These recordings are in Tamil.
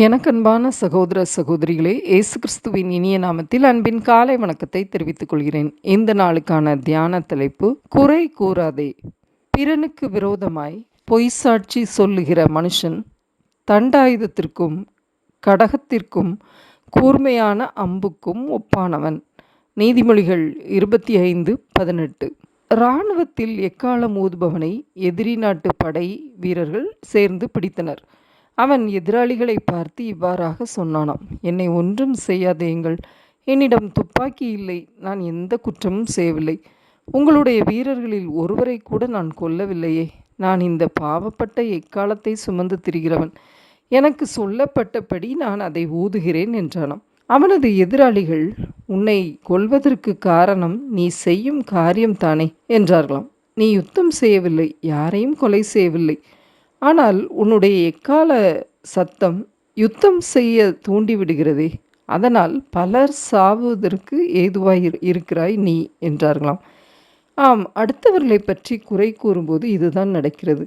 எனக்கன்பான சகோதர சகோதரிகளே இயேசு கிறிஸ்துவின் இனிய நாமத்தில் அன்பின் காலை வணக்கத்தை தெரிவித்துக் கொள்கிறேன். இந்த நாளுக்கான தியான தலைப்பு குறை கூறாதே. பிறனுக்கு விரோதமாய் பொய் சாட்சி சொல்லுகிற மனுஷன் தண்டாயுதத்திற்கும் கடகத்திற்கும் கூர்மையான அம்புக்கும் ஒப்பானவன். நீதிமொழிகள் இருபத்தி ஐந்து பதினெட்டு. இராணுவத்தில் எக்காலம் ஊதுபவனை எதிரி நாட்டு படை வீரர்கள் சேர்ந்து பிடித்தனர். அவன் எதிராளிகளை பார்த்து இவ்வாறாக சொன்னானாம் என்னை ஒன்றும் செய்யாதேங்கள் என்னிடம் துப்பாக்கி இல்லை. நான் எந்த குற்றமும் செய்யவில்லை. உங்களுடைய வீரர்களில் ஒருவரை கூட நான் கொல்லவில்லையே. நான் இந்த பாவப்பட்ட எக்காலத்தை சுமந்து திரிகிறவன். எனக்கு சொல்லப்பட்டபடி நான் அதை ஊதுகிறேன் என்றானாம். அவனது எதிராளிகள் உன்னை கொல்வதற்கு காரணம் நீ செய்யும் காரியம்தானே என்றார்களாம். நீ யுத்தம் செய்யவில்லை. யாரையும் கொலை செய்யவில்லை. ஆனால் உன்னுடைய எக்கால சத்தம் யுத்தம் செய்ய தூண்டிவிடுகிறதே அதனால் பலர் சாவுவதற்கு ஏதுவாய் இருக்கிறாய் நீ என்றார்களாம். ஆம் அடுத்தவர்களை பற்றி குறை கூறும்போது இதுதான் நடக்கிறது.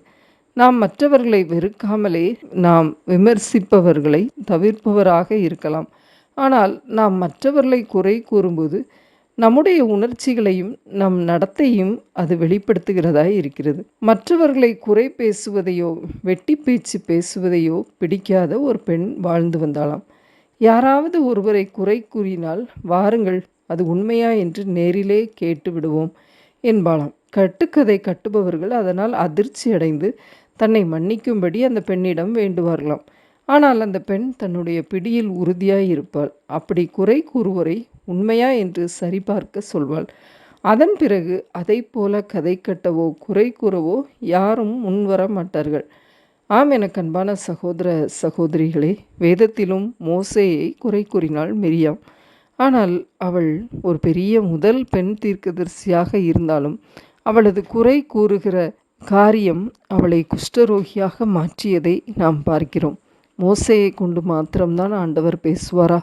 நாம் மற்றவர்களை வெறுக்காமலே நாம் விமர்சிப்பவர்களை தவிர்ப்பவராக இருக்கலாம். ஆனால் நாம் மற்றவர்களை குறை கூறும்போது நம்முடைய உணர்ச்சிகளையும் நம் நடத்தையும் அது வெளிப்படுத்துகிறதாய் இருக்கிறது. மற்றவர்களை குறை பேசுவதையோ வெட்டி பேச்சு பேசுவதையோ பிடிக்காத ஒரு பெண் வாழ்ந்து வந்தாளாம். யாராவது ஒருவரை குறை கூறினால் வாருங்கள் அது உண்மையா என்று நேரிலே கேட்டு விடுவோம் என்பாளாம். கட்டுக்கதை கட்டுபவர்கள் அதனால் அதிர்ச்சி அடைந்து தன்னை மன்னிக்கும்படி அந்த பெண்ணிடம் வேண்டுவார்களாம். ஆனால் அந்த பெண் தன்னுடைய பிடியில் உறுதியாய் இருப்பாள். அப்படி குறை கூறுவோரை உண்மையா என்று சரிபார்க்க சொல்வாள். அதன் பிறகு அதை போல கதை கட்டவோ குறை கூறவோ யாரும் முன்வர மாட்டார்கள். ஆம் எனக்கு அன்பான சகோதர சகோதரிகளே வேதத்திலும் மோசையை குறை கூறினாள் மெரியாம். ஆனால் அவள் ஒரு பெரிய முதல் பெண் தீர்க்கதரிசியாக இருந்தாலும் அவளது குறை கூறுகிற காரியம் அவளை குஷ்டரோகியாக மாற்றியதை நாம் பார்க்கிறோம். மோசையை கொண்டு மாத்திரம்தான் ஆண்டவர் பேசுவாரா?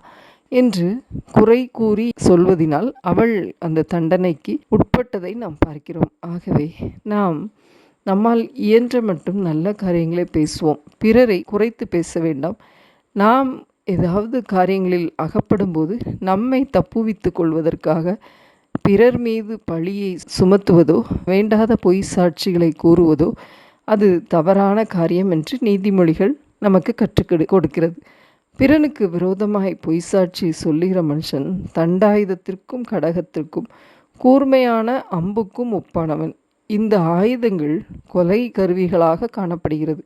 என்று குறை கூறி சொல்வதினால் அவள் அந்த தண்டனைக்கு உட்பட்டதை நாம் பார்க்கிறோம். ஆகவே நாம் நம்மால் இயன்ற மட்டும் நல்ல காரியங்களை பேசுவோம். பிறரை குறைத்து பேச வேண்டாம். நாம் ஏதாவது காரியங்களில் அகப்படும் போது நம்மை தப்புவித்து கொள்வதற்காக பிறர் மீது பழியை சுமத்துவதோ வேண்டாத பொய் சாட்சிகளை கூறுவதோ அது தவறான காரியம் என்று நீதிமொழிகள் நமக்கு கற்றுக் கொடுக்கிறது. பிறனுக்கு விரோதமாய் பொய் சாட்சி சொல்லுகிற மனுஷன் தண்டாயுதத்திற்கும் கடகத்திற்கும் கூர்மையான அம்புக்கும் ஒப்பானவன். இந்த ஆயுதங்கள் கொலை கருவிகளாக காணப்படுகிறது.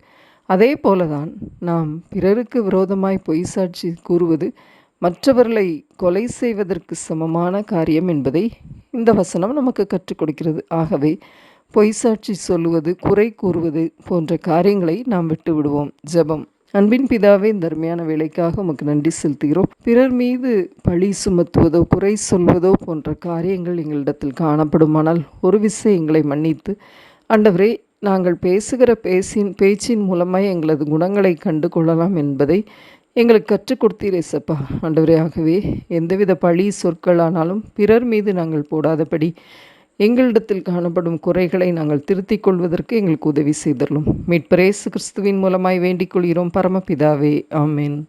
அதே போலதான் நாம் பிறருக்கு விரோதமாய் பொய் சாட்சி கூறுவது மற்றவர்களை கொலை செய்வதற்கு சமமான காரியம் என்பதை இந்த வசனம் நமக்கு கற்றுக் கொடுக்கிறது. ஆகவே பொய் சாட்சி சொல்லுவது குறை கூறுவது போன்ற காரியங்களை நாம் விட்டு விடுவோம் ஜெபம். அன்பின் பிதாவே இந்த அருமையான வேலைக்காக உமக்கு நன்றி செலுத்துகிறோம். பிறர் மீது பழி சுமத்துவதோ குறை சொல்வதோ போன்ற காரியங்கள் எங்களிடத்தில் காணப்படுமானால் ஒரு விசை எங்களை மன்னித்து ஆண்டவரே நாங்கள் பேசுகிற பேசின் பேச்சின் மூலமாக எங்களது குணங்களை கண்டு கொள்ளலாம் என்பதை எங்களுக்கு கற்றுக் கொடுத்தீரே சப்பா ஆண்டவரே ஆகவே எந்தவித பழி சொற்களானாலும் பிறர் மீது நாங்கள் போடாதபடி எங்களிடத்தில் காணப்படும் குறைகளை நாங்கள் திருத்திக் கொள்வதற்கு எங்களுக்கு உதவி செய்தரலும் மீட்பரேசு கிறிஸ்துவின் மூலமாய் வேண்டிக் கொள்கிறோம். பரமபிதாவே ஆமேன்.